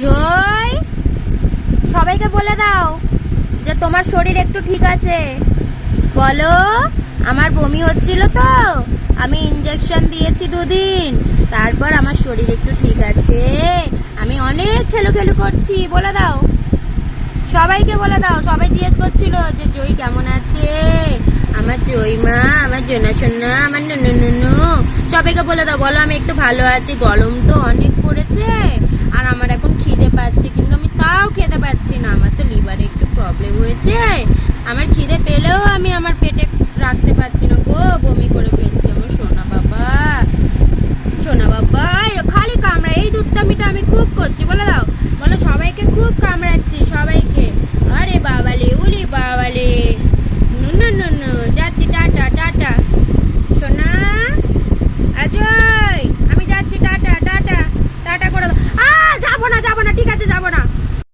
জয়! সবাইকে বলে দাও যে তোমার শরীর একটু ঠিক আছে। বলো, আমার বমি হচ্ছিল তো। আমি ইঞ্জেকশন দিয়েছি দুদিন। তারপর আমার শরীর একটু ঠিক আছে। আমি অনেক খেলো খেলো করছি, বলে দাও। সবাইকে বলে দাও, সবাই জিজ্ঞেস করছিল যে, জয় কেমন আছে? আমার জয় মা, আমার জোনা সোনা, আমার নুনু নুনু। সবাইকে বলে দাও, বলো আমি একটু ভালো আছি, গরম তো অনেক পড়েছে। খেতে পাচ্ছি না। আমার তো লিভারে একটু প্রবলেম হয়েছে। আমার খিদে পেলেও আমি আমার পেটে রাখতে পারছি না গো। বমি করে ফেলছি আমার সোনা বাবা। সোনা বাবা খালি কামড়া। এই দুধটা মিটা আমি খুব করছি, বলে দাও। বলো সবাইকে খুব